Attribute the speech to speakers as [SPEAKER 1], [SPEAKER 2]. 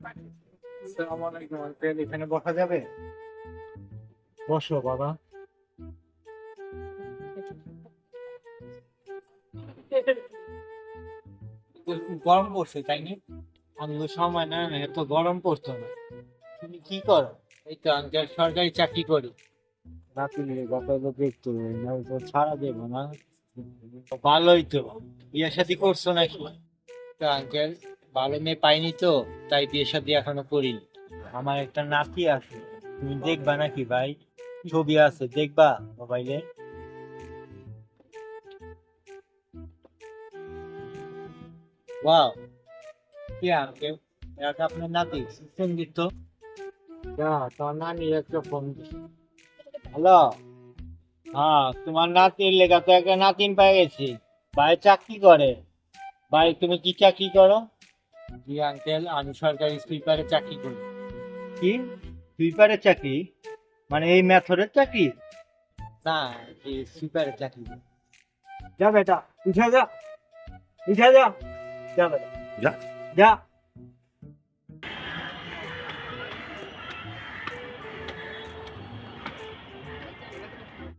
[SPEAKER 1] আসসালামু আলাইকুম আঙ্কেল এখানে বসা যাবে? বসো বাবা। গরম পড়ছে তাই না? আমাদের সময় না না এত গরম পড়তো না। তুমি কি করো? এই তো আঙ্কেল সরকারি চাকরি করি। নাতি বাপের লোক একটু না ছাড়া দেবো না। ভালোই তো। বিয়ে শাদি করছ নাকি? তো আঙ্কেল ভালো মেয়ে পাইনি তো তাই বিয়ে শাদি এখনও করিনি। আমার একটা নাতি আছে তুমি দেখবা নাকি ভাই? ছবি আছে দেখবা মোবাইলে? ওয়াও কি আঙ্কেল? এটা আপনার নাতি সংগীত তো? তোমার নানি একটা ফোন হ্যালো? হ্যাঁ তোমার নাতির লেখা তো একটা নাতিন পেয়ে গেছি। ভাই চাকরি করে। ভাই তুমি কি চাকরি করো? জি আঙ্কেল আমি সরকারি সুইপারে চাকরি করি। কি? সুইপারের চাকরি? মানে এই মেথডের চাকরি? না এই সুইপারের চাকরি যা বেটা উঠে যা। উঠে যা। যা বেটা।
[SPEAKER 2] যা।
[SPEAKER 1] যা।